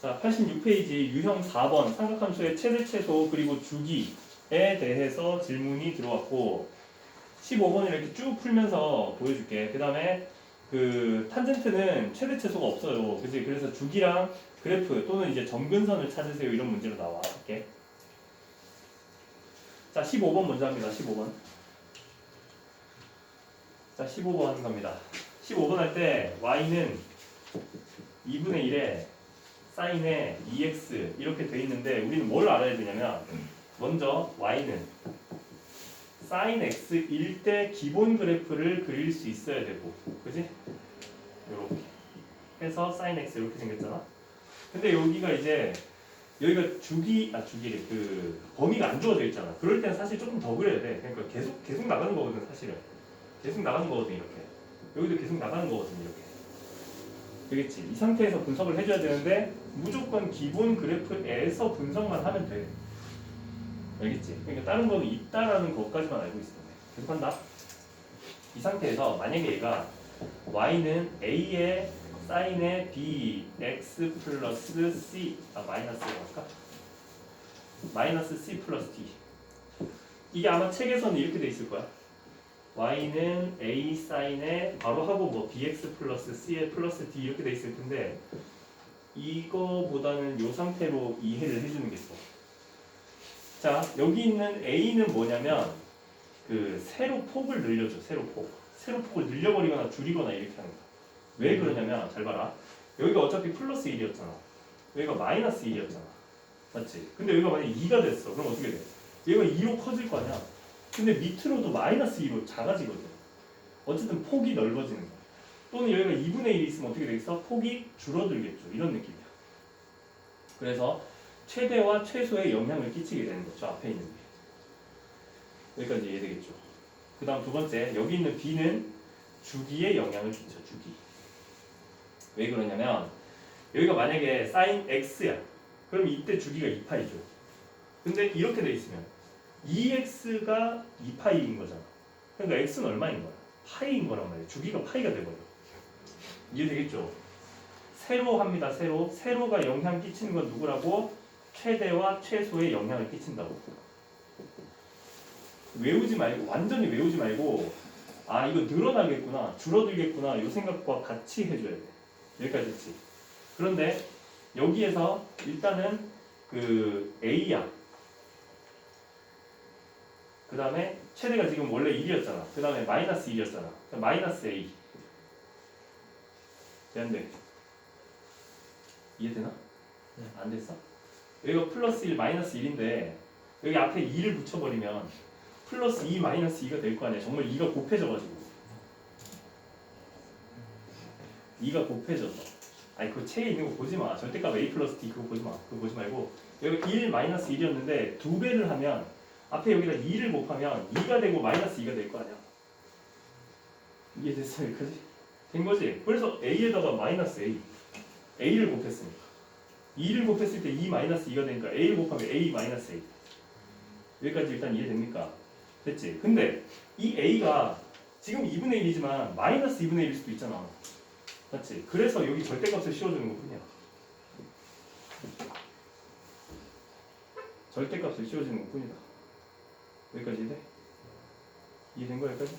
자, 86페이지 유형 4번 삼각함수의 최대 최소 그리고 주기에 대해서 질문이 들어왔고 15번 이렇게 쭉 풀면서 보여줄게. 그 다음에 그 탄젠트는 최대 최소가 없어요. 그지? 그래서 주기랑 그래프 또는 이제 점근선을 찾으세요. 이런 문제로 나와. 이렇게. 자, 15번 먼저 합니다. 15번. 자, 15번 하는 겁니다. 15번 할 때 y는 2분의 1에 사인에 2x 이렇게 돼 있는데 우리는 뭘 알아야 되냐면 먼저 y는 사인 x일 때 기본 그래프를 그릴 수 있어야 되고 그지? 이렇게 해서 사인 x 이렇게 생겼잖아? 근데 여기가 이제 여기가 주기 아 주기래 그 범위가 안 주어져 있잖아. 그럴 때는 사실 조금 더 그려야 돼. 그러니까 계속 계속 나가는 거거든 사실은. 계속 나가는 거거든 이렇게. 여기도 계속 나가는 거거든 이렇게. 되겠지? 이 상태에서 분석을 해줘야 되는데 무조건 기본 그래프에서 분석만 하면 돼. 알겠지? 그러니까 다른 거는 있다라는 것까지만 알고 있으면 돼. 계속한다. 이 상태에서 만약에 얘가 y는 a의 사인의 b x 플러스 c 아 마이너스로 할까? 마이너스 c 플러스 d. 이게 아마 책에서는 이렇게 돼 있을 거야. Y는 a 사인에 바로 하고 뭐 bx 플러스 c에 플러스 d 이렇게 돼 있을 텐데 이거보다는 이 상태로 이해를 해주는 게 좋아. 자 여기 있는 a는 뭐냐면 그 세로 폭을 늘려줘 세로 폭 세로 폭을 늘려버리거나 줄이거나 이렇게 하는 거야. 왜 그러냐면 잘 봐라 여기가 어차피 플러스 1이었잖아 여기가 마이너스 1이었잖아 맞지? 근데 여기가 만약에 2가 됐어 그럼 어떻게 돼? 얘가 2로 커질 거 아니야 근데 밑으로도 마이너스 2로 작아지거든. 어쨌든 폭이 넓어지는 거야. 또는 여기가 2분의 1이 있으면 어떻게 되겠어? 폭이 줄어들겠죠. 이런 느낌이야. 그래서 최대와 최소의 영향을 끼치게 되는 거죠. 앞에 있는 게. 여기까지 이해되겠죠. 그 다음 두 번째, 여기 있는 B는 주기에 영향을 끼쳐, 주기. 왜 그러냐면, 여기가 만약에 사인 X야. 그럼 이때 주기가 2파이죠. 근데 이렇게 돼 있으면, 2x가 2파이인 거잖아. 그러니까 x는 얼마인 거야? 파이인 거란 말이야. 주기가 파이가 돼버려. 이해되겠죠? 세로 합니다. 세로. 세로가 영향 끼치는 건 누구라고? 최대와 최소의 영향을 끼친다고. 외우지 말고 완전히 외우지 말고 아 이거 늘어나겠구나 줄어들겠구나 이 생각과 같이 해줘야 돼. 여기까지 됐지. 그런데 여기에서 일단은 그 a야. 그 다음에 최대가 지금 원래 1이었잖아. 그 다음에 마이너스 1이었잖아. 그럼 마이너스 A. 되는데 이해되나? 네. 안 됐어? 여기가 플러스 1, 마이너스 1인데 여기 앞에 2를 붙여버리면 플러스 2, 마이너스 2가 될 거 아니야. 정말 2가 곱해져가지고 2가 곱해져서 아니 그 체에 있는 거 보지 마. 절대값 A 플러스 D 그거 보지 마. 그거 보지 말고 여기 1 마이너스 1이었는데 두 배를 하면 앞에 여기다 2를 곱하면 2가 되고 마이너스 2가 될 거 아니야. 이해됐어 여기까지? 된 거지? 그래서 A에다가 마이너스 A A를 곱했으니까 2를 곱했을 때 2 마이너스 2가 되니까 A를 곱하면 A 마이너스 A 여기까지 일단 이해됩니까? 됐지? 근데 이 A가 지금 2분의 1이지만 마이너스 2분의 1일 수도 있잖아 맞지? 그래서 여기 절대값을 씌워주는 것 뿐이야 절대값을 씌워주는 것 뿐이다 여기까지 이해? 이해된 거야 여기까지?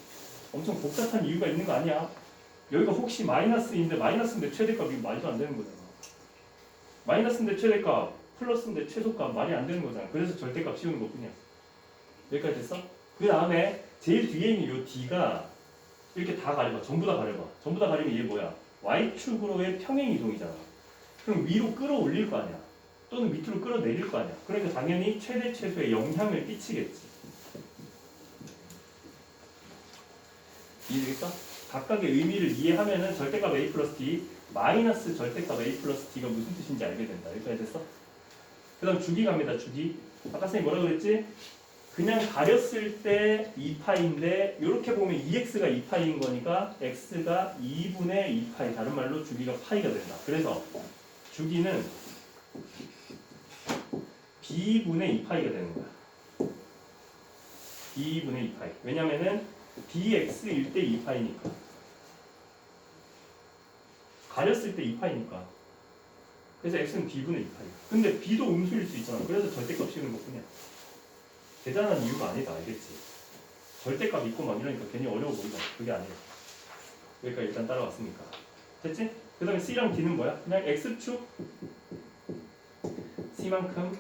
엄청 복잡한 이유가 있는 거 아니야 여기가 혹시 마이너스인데 마이너스인데 최대값이 말도 안 되는 거잖아. 마이너스인데 최대값 플러스인데 최소값 말이 안 되는 거잖아. 그래서 절대값 씌우는 것 뿐이야. 여기까지 됐어? 그 다음에 제일 뒤에 있는 요 D가 이렇게 다 가려봐. 전부 다 가려봐. 전부 다 가리면 얘 뭐야? Y축으로의 평행 이동이잖아. 그럼 위로 끌어올릴 거 아니야. 또는 밑으로 끌어내릴 거 아니야. 그러니까 당연히 최대 최소의 영향을 끼치겠지. 이해되겠어? 각각의 의미를 이해하면은 절대값 A 플러스 D 마이너스 절대값 A 플러스 D가 무슨 뜻인지 알게 된다. 여기까지 됐어? 그 다음 주기 갑니다 주기. 아까 선생님 뭐라 그랬지? 그냥 가렸을 때 2파인데 이렇게 보면 2x가 2파인 거니까 x가 2분의 2파이 다른 말로 주기가 파이가 된다. 그래서 주기는 b분의 2파이가 되는 거야. B분의 2파이. 왜냐면은 dx일 때 2파이니까 가렸을 때 2파이니까 그래서 x는 b분의 2파이. 근데 b도 음수일 수 있잖아. 그래서 절대값 씌우는 것뿐이야. 대단한 이유가 아니다. 알겠지? 절대값 있고 막 이러니까 괜히 어려워 보이잖아. 그게 아니야. 그러니까 일단 따라왔으니까. 됐지? 그 다음에 c랑 d는 뭐야? 그냥 x축 c만큼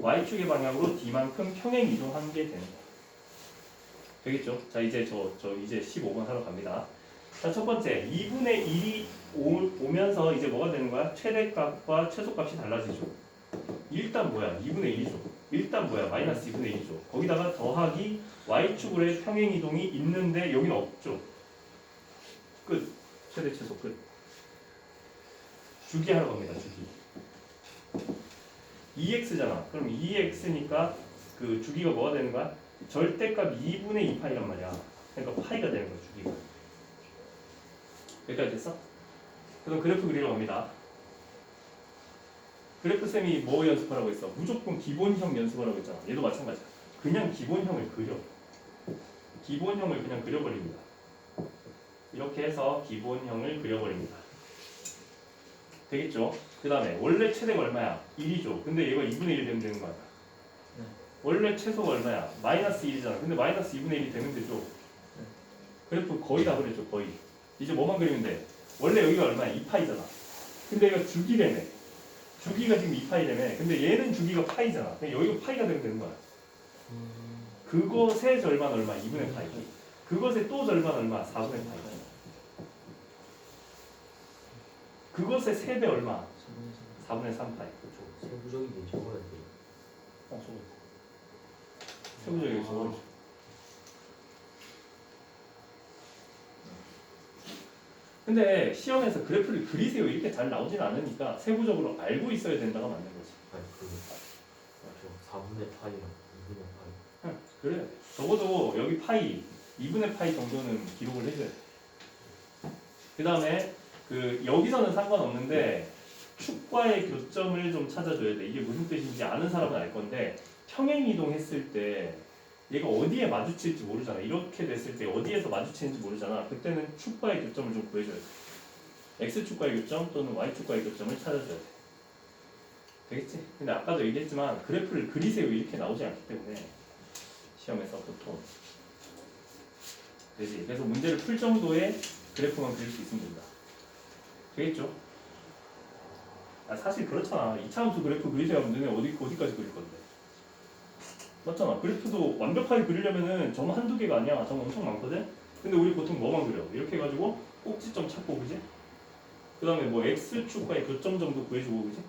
y축의 방향으로 d만큼 평행 이동한 게 되는 거야. 되겠죠? 자 이제 저, 저 이제 15번 하러 갑니다. 자 첫 번째 2분의 1이 오, 오면서 이제 뭐가 되는 거야? 최대값과 최소값이 달라지죠. 일단 뭐야? 2분의 1이죠. 일단 뭐야? 마이너스 2분의 1이죠. 거기다가 더하기 y축으로의 평행 이동이 있는데 여기는 없죠. 끝. 최대 최소 끝. 주기 하러 갑니다. 주기. 2x잖아. 그럼 2x니까 그 주기가 뭐가 되는 거야? 절대값 2분의 2파이란 말이야. 그러니까 파이가 되는 거야, 주기가. 여기까지 됐어? 그럼 그래프 그리러 갑니다. 그래프 쌤이 뭐 연습하라고 했어? 무조건 기본형 연습하라고 했잖아. 얘도 마찬가지야. 그냥 기본형을 그려. 기본형을 그냥 그려버립니다. 이렇게 해서 기본형을 그려버립니다. 되겠죠? 그 다음에 원래 최대가 얼마야? 1이죠. 근데 얘가 2분의 1 되면 되는 거 아니야? 네. 원래 최소가 얼마야? 마이너스 1이잖아. 근데 마이너스 2분의 1이 되면 되죠. 그래프 거의 다 그랬죠. 거의. 이제 뭐만 그리면 돼? 원래 여기가 얼마야? 2파이잖아. 근데 얘가 주기래며. 주기가 지금 2파이래며. 근데 얘는 주기가 파이잖아. 그냥 여기가 파이가 되면 되는 거야. 음, 그것의 절반 얼마? 2분의 파이. 그것의 또 절반 얼마? 4분의 파이. 그것의 3배 얼마? 4분의 3 파이. 그렇죠. 세부적이게 적어야 돼. 어, 저거. 세부적이게 적어야죠. 근데 시험에서 그래프를 그리세요 이렇게 잘 나오진 않으니까 세부적으로 알고 있어야 된다가 맞는 거지. 아니 그 맞죠. 4분의 파이랑 2분의 파이. 그래. 적어도 여기 파이 2분의 파이 정도는 기록을 해줘야 돼. 그 다음에 그 여기서는 상관없는데 축과의 교점을 좀 찾아줘야 돼. 이게 무슨 뜻인지 아는 사람은 알 건데 평행 이동했을 때 얘가 어디에 마주칠지 모르잖아. 이렇게 됐을 때 어디에서 마주치는지 모르잖아. 그때는 축과의 교점을 좀 구해줘야 돼. x 축과의 교점 또는 y 축과의 교점을 찾아줘야 돼. 되겠지? 근데 아까도 얘기했지만 그래프를 그리세요 이렇게 나오지 않기 때문에 시험에서 보통 되지. 그래서 문제를 풀 정도의 그래프만 그릴 수 있으면 된다. 되겠죠? 아, 사실 그렇잖아. 이차함수 그래프 그리세요 하면 너네 어디, 어디까지 그릴 건데? 맞잖아. 그래프도 완벽하게 그리려면은 점 한두 개가 아니야. 점 엄청 많거든? 근데 우리 보통 뭐만 그려? 이렇게 해가지고 꼭지점 찾고, 그지? 그 다음에 뭐 X축과의 교점 정도 구해주고, 그지?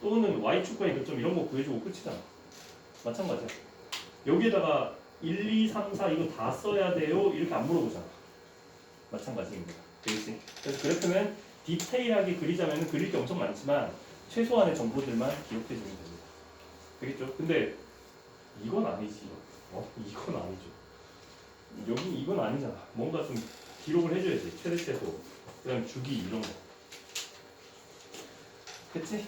또는 Y축과의 교점 이런 거 구해주고 끝이잖아. 마찬가지야. 여기에다가 1, 2, 3, 4 이거 다 써야 돼요? 이렇게 안 물어보잖아. 마찬가지입니다. 되겠지? 그래서 그래프는 디테일하게 그리자면 그릴 게 엄청 많지만 최소한의 정보들만 기록해 주면 됩니다. 되겠죠? 근데 이건 아니지. 어? 이건 아니죠. 여기 이건 아니잖아. 뭔가 좀 기록을 해줘야지. 최대 최소. 그다음 주기 이런 거. 됐지?